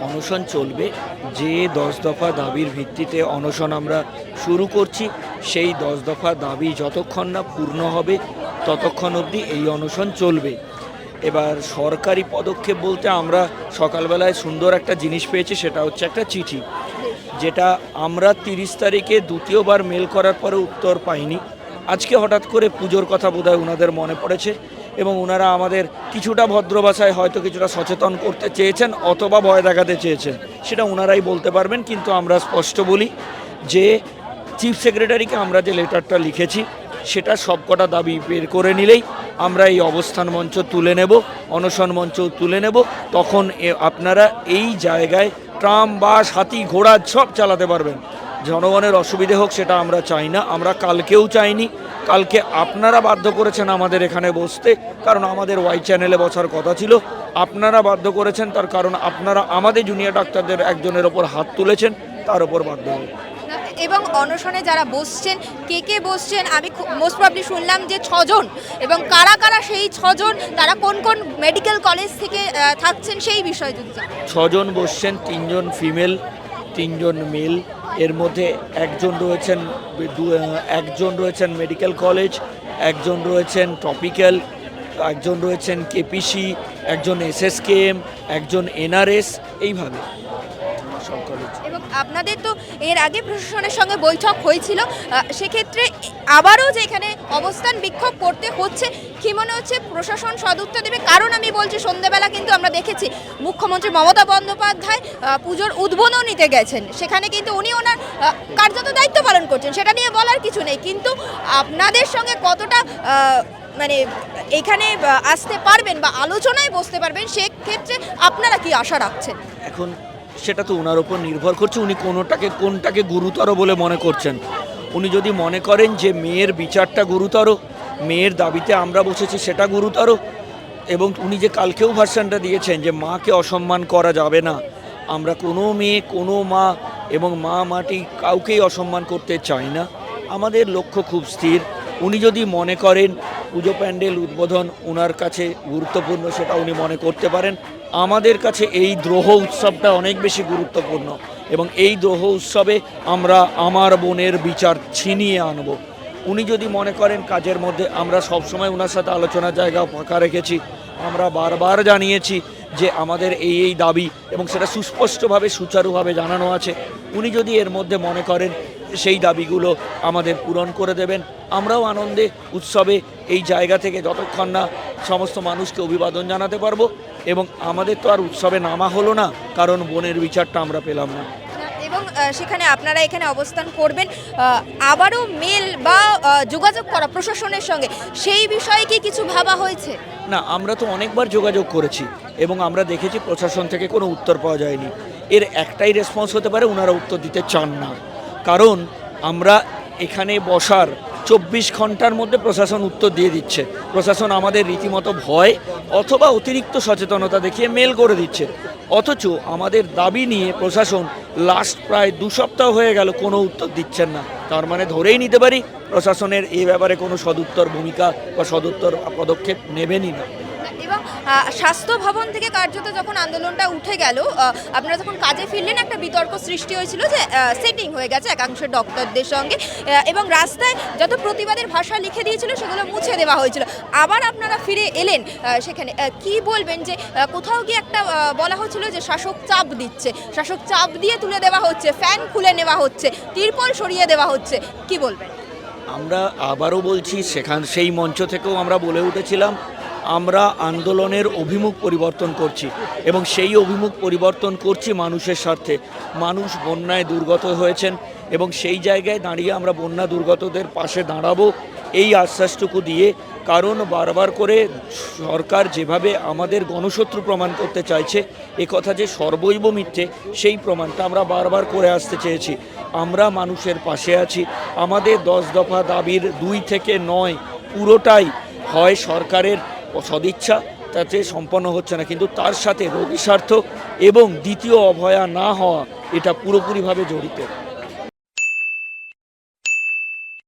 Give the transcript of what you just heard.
অনশন চলবে। যে দশ দফা দাবির ভিত্তিতে অনশন আমরা শুরু করছি, সেই দশ দফা দাবি যতক্ষণ না পূর্ণ হবে, ততক্ষণ অবধি এই অনশন চলবে। এবার সরকারি পদক্ষেপ বলতে আমরা সকালবেলায় সুন্দর একটা জিনিস পেয়েছি, সেটা হচ্ছে একটা চিঠি। যেটা আমরা তিরিশ তারিখে দ্বিতীয়বার মেল করার পরে উত্তর পাইনি। আজকে হঠাৎ করে পুজোর কথা বোধহয় ওনাদের মনে পড়েছে। এবং ওনারা আমাদের কিছুটা ভদ্র ভাষায় হয়তো কিছুটা সচেতন করতে চেয়েছেন অথবা ভয় দেখাতে চেয়েছেন। সেটা ওনারাই বলতে পারবেন, কিন্তু আমরা স্পষ্ট বলি যে চিফ সেক্রেটারিকে আমরা যে লেটারটা লিখেছি, সেটা সবকটা দাবি বের করে নিলেই আমরা এই অবস্থান মঞ্চ তুলে নেব, অনশন মঞ্চ তুলে নেব। তখন আপনারা এই জায়গায় ট্রাম, বাস, হাতি, ঘোড়া সব চালাতে পারবেন। জনগণের অসুবিধে হোক সেটা আমরা চাই না। আমরা কালকেও চাইনি। কালকে আপনারা বাধ্য করেছেন আমাদের এখানে বসতে কারণ আমাদের ওয়াই চ্যানেলে বসার কথা ছিল। আপনারা বাধ্য করেছেন তার কারণ আপনারা আমাদের জুনিয়র ডাক্তারদের একজনের ওপর হাত তুলেছেন তার ওপর বাধ্য হয়ে এবং অনশনে যারা বসছেন কে কে বসছেন আমি মোস্ট প্রবলি শুনলাম যে ছজন। এবং কারা কারা সেই ছজন তারা কোন কোন মেডিকেল কলেজ থেকে থাকছেন সেই বিষয়ে যদি ছজন বসছেন তিনজন ফিমেল তিনজন মেল। এর মধ্যে একজন রয়েছেন একজন রয়েছেন মেডিকেল কলেজ, একজন রয়েছেন টপিক্যাল, একজন রয়েছেন কেপিসি, একজন এসএসকেএম, একজন এনআরএস, এইভাবে। সব কলেজ এবং আপনাদের তো এর আগে প্রশাসনের সঙ্গে বৈঠক হয়েছিল সেক্ষেত্রে আবারও যে এখানে অবস্থান বিক্ষোভ করতে হচ্ছে কি মনে হচ্ছে প্রশাসন সদুত্তর দেবে? কারণ আমি বলছি সন্ধ্যেবেলা কিন্তু আমরা দেখেছি মুখ্যমন্ত্রী মমতা বন্দ্যোপাধ্যায় পুজোর উদ্বোধনীতে গেছেন। সেখানে কিন্তু উনি ওনার কার্যত দায়িত্ব পালন করছেন সেটা নিয়ে বলার কিছু নেই। কিন্তু আপনাদের সঙ্গে কতটা মানে এখানে আসতে পারবেন বা আলোচনায় বসতে পারবেন সেক্ষেত্রে আপনারা কি আশা রাখছেন? এখন সেটা তো ওনার ওপর নির্ভর করছে। উনি কোনোটাকে, কোনটাকে গুরুতর বলে মনে করছেন? উনি যদি মনে করেন যে মেয়ের বিচারটা গুরুতর, মেয়ের দাবিতে আমরা বসেছি সেটা গুরুতর, এবং উনি যে কালকেও ভার্সানটা দিয়েছেন যে মাকে অসম্মান করা যাবে না, আমরা কোনো মেয়ে, কোনো মা এবং মা মাটি কাউকেই অসম্মান করতে চাই না। আমাদের লক্ষ্য খুব স্থির। উনি যদি মনে করেন পুজো প্যান্ডেল উদ্বোধন ওনার কাছে গুরুত্বপূর্ণ সেটা উনি মনে করতে পারেন। আমাদের কাছে এই দ্রোহ উৎসবটা অনেক বেশি গুরুত্বপূর্ণ এবং এই দ্রোহ উৎসবে আমরা আমার বোনের বিচার ছিনিয়ে আনব। উনি যদি মনে করেন কাজের মধ্যে আমরা সবসময় ওনার সাথে আলোচনার জায়গা ফাঁকা রেখেছি, আমরা বারবার জানিয়েছি যে আমাদের এই এই দাবি এবং সেটা সুস্পষ্টভাবে, সুচারুভাবে জানানো আছে, উনি যদি এর মধ্যে মনে করেন সেই দাবিগুলো আমাদের পূরণ করে দেবেন। আমরাও আনন্দে উৎসবে এই জায়গা থেকে যতক্ষণ না সমস্ত মানুষকে অভিবাদন জানাতে পারব এবং আমাদের তো আর উৎসবে নামা হলো না কারণ বনের বিচারটা আমরা পেলাম না। এবং সেখানে আপনারা এখানে অবস্থান করবেন। আবারও মেল বা যোগাযোগ করা প্রশাসনের সঙ্গে। সেই বিষয়ে কি কিছু ভাবা হয়েছে? না আমরা তো অনেকবার যোগাযোগ করেছি এবং আমরা দেখেছি প্রশাসন থেকে কোনো উত্তর পাওয়া যায়নি। এর একটাই রেসপন্স হতে পারে ওনারা উত্তর দিতে চান না। কারণ আমরা এখানে বসার চব্বিশ ঘণ্টার মধ্যে প্রশাসন উত্তর দিয়ে দিচ্ছে। প্রশাসন আমাদের রীতিমতো ভয় অথবা অতিরিক্ত সচেতনতা দেখিয়ে মেল করে দিচ্ছে। অথচ আমাদের দাবি নিয়ে প্রশাসন লাস্ট প্রায় দু সপ্তাহ হয়ে গেল কোনো উত্তর দিচ্ছেন না। তার মানে ধরেই নিতে পারি, প্রশাসনের এই ব্যাপারে কোনো সদুত্তর ভূমিকা বা সদুত্তর পদক্ষেপ নেবেনই না। এবং স্বাস্থ্য ভবন থেকে কার্যত যখন আন্দোলনটা উঠে গেল আপনারা যখন কাজে ফিরলেন, একটা বিতর্ক সৃষ্টি হয়েছিল যে সেটিং হয়ে গেছে একাংশ ডক্টরদের সঙ্গে এবং রাস্তায় যত প্রতিবাদের ভাষা লিখে দিয়েছিল, সেগুলো মুছে দেওয়া হয়েছিল। আবার আপনারা ফিরে এলেন সেখানে কি বলবেন যে কোথাও গিয়ে একটা বলা হচ্ছিল যে, শাসক চাপ দিচ্ছে, শাসক চাপ দিয়ে তুলে দেওয়া হচ্ছে ফ্যান খুলে নেওয়া হচ্ছে, তিরপল সরিয়ে দেওয়া হচ্ছে, কি বলবেন? আমরা আবারও বলছি, সেখান, সেই মঞ্চ থেকেও আমরা বলে উঠেছিলাম আমরা আন্দোলনের অভিমুখ পরিবর্তন করছি এবং সেই অভিমুখ পরিবর্তন করছি মানুষের স্বার্থে। মানুষ বন্যায় দুর্গত হয়েছেন এবং সেই জায়গায় দাঁড়িয়ে আমরা বন্যা দুর্গতদের পাশে দাঁড়াবো এই আশ্বাসটুকু দিয়ে কারণ বারবার করে সরকার যেভাবে আমাদের গণশত্রু প্রমাণ করতে চাইছে, এ কথা যে সর্বৈব মিথ্যে, সেই প্রমাণটা আমরা বারবার করে আসতে চেয়েছি। আমরা মানুষের পাশে আছি। আমাদের দশ দফা দাবির দুই থেকে নয় পুরোটাই হয় সরকারের সদিচ্ছা তাতে সম্পন্ন হচ্ছে না। কিন্তু তার সাথে রোগী স্বার্থ এবং দ্বিতীয় অভয়া না হওয়া এটা পুরোপুরিভাবে জড়িত।